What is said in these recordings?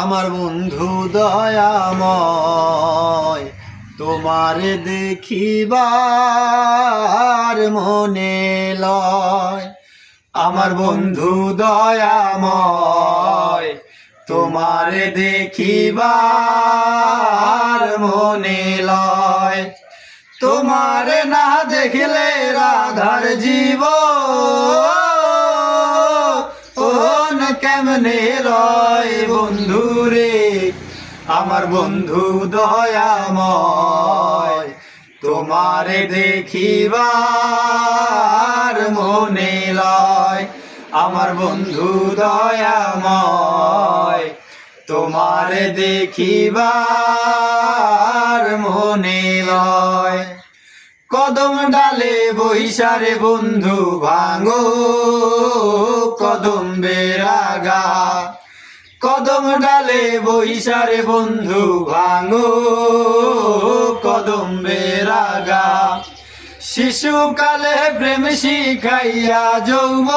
আমার বন্ধু দয়াময়, তোমারে দেখিবার মনে লয়। আমার বন্ধু দয়াময়, তোমারে দেখিবার মনে লয়। তোমারে না দেখলে রাধার জীব কেমনে রয় বন্ধু রে আমার বন্ধু দয়াময়, তোমারে দেখিবার মনে লয়। আমার বন্ধু দয়াময়, তোমারে দেখিবার মনে লয়। কদম ডালে বৈশারে বন্ধু ভাঙো, কদম বেরাগা কদম ডালে বৈশারে বন্ধু ভাঙো কদম বেরাগা শিশুকালে প্রেম শিখাইয়া যৌব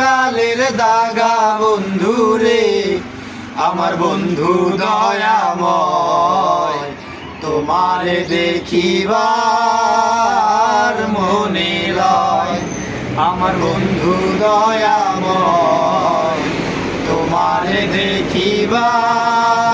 কালের দাগা বন্ধু রে। আমার বন্ধু দয়াময়, তোমারে দেখিবার মনে দয়াময় তোমারে দেখিবার